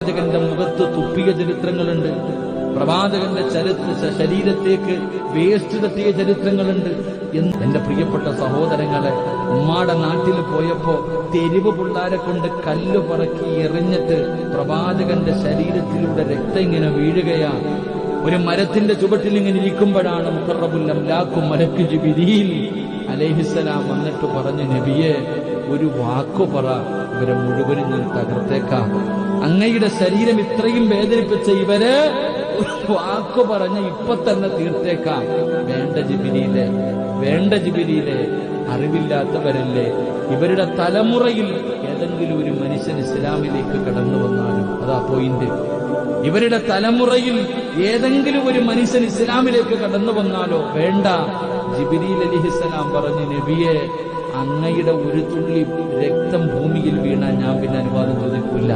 പ്രവാചകന്റെ മുഖത്ത് തുപ്പിയ ചരിത്രങ്ങളുണ്ട്. പ്രവാചകന്റെ ചരിത്ര ശരീരത്തേക്ക് വേസ്റ്റ് തട്ടിയ ചരിത്രങ്ങളുണ്ട്. എന്ന് എന്റെ പ്രിയപ്പെട്ട സഹോദരങ്ങളെ ഉമ്മാടെ നാട്ടിൽ പോയപ്പോ തെരുവ് പിള്ളാരെ കൊണ്ട് കല്ല് പറക്കി എറിഞ്ഞിട്ട് പ്രവാചകന്റെ ശരീരത്തിലൂടെ രക്തം ഇങ്ങനെ വീഴുകയാ. ഒരു മരത്തിന്റെ ചുവട്ടിൽ ഇങ്ങനെ ഇരിക്കുമ്പോഴാണ് മുഖറബുല്ലം ലാക്കും മരക്കു ജിബിരിയിൽ അലേഹിസലാം വന്നിട്ട് പറഞ്ഞു നബിയെ ഒരു വാക്കു പറ ഇവരെ മുഴുവനും ഞാൻ തകർത്തേക്കാം. അങ്ങയുടെ ശരീരം ഇത്രയും വേദനിപ്പിച്ച ഇവർ വാക്കു പറഞ്ഞ ഇപ്പൊ തന്നെ തീർത്തേക്കാം. വേണ്ട ജിബിരിയിലെ വേണ്ട ജിബിരിയിലെ അറിവില്ലാത്തവരല്ലേ? ഇവരുടെ തലമുറയിൽ ഏതെങ്കിലും ഒരു മനുഷ്യൻ ഇസ്ലാമിലേക്ക് കടന്നു വന്നാലും അതാ പോയിന്റ് ഇവരുടെ തലമുറയിൽ ഏതെങ്കിലും ഒരു മനുഷ്യൻ ഇസ്ലാമിലേക്ക് കടന്നു വന്നാലോ? വേണ്ട. ജിബിരിൽ അലിഹിസ്സലാം പറഞ്ഞു നബിയെ അങ്ങയുടെ ഒരു തുള്ളി രക്തം ഭൂമിയിൽ വീണാൽ ഞാൻ പിന്നെ അനുവാദം ചോദിക്കില്ല.